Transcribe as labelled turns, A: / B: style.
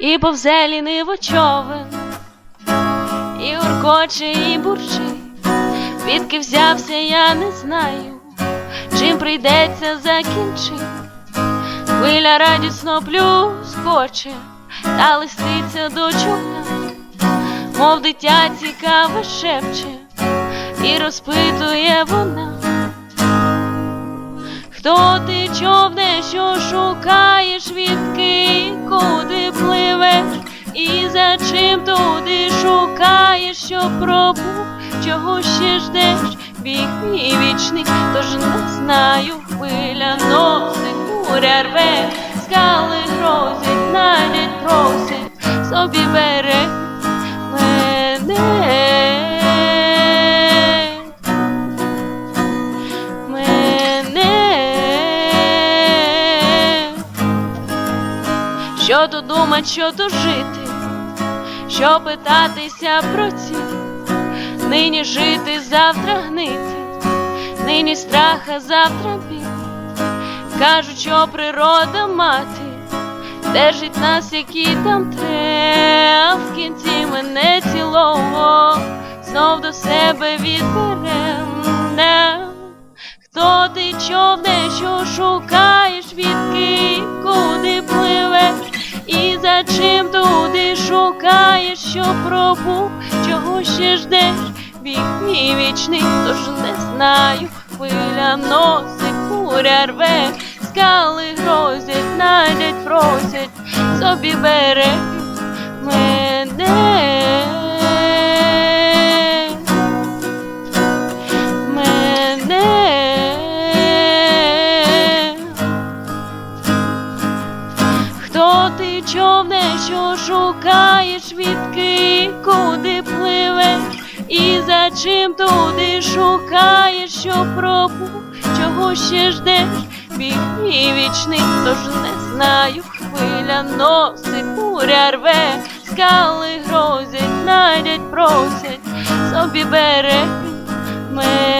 A: і повзе ліниво човен, і уркоче, і бурчить. Звідки взявся, я не знаю, чим прийдеться закінчити. Хвиля радісно плюскоче, та лисиця до човна, мов дитя цікаве шепче, і розпитує вона. Хто ти човне, що шукаєш чим туди шукаєш, що пробув, чого ще ждеш, біг мій вічний, тож не знаю, хвиля носить, буря рве, скали грозять, навіть просять, собі бере мене. Що то думать, що то жити, що питатися про ці, нині жити, завтра гнити, нині страха, завтра біль. Кажуть, що природа мати держить нас, які там треба, в кінці мене цілого знов до себе відберем. Хто ти човне, що шукаєш туди що пробув, чого ще ждеш, Вік мій вічний, тож не знаю, хвиля носить, буря рве, скали грозять, навіть просять, собі бере. Мене ти човне, що шукаєш відки, куди пливеш, і за чим туди шукаєш, що пробув, чого ще ждеш, біг мій вічний, тож не знаю, хвиля носить, буря рве, скали грозять, навіть просять, собі бере мене.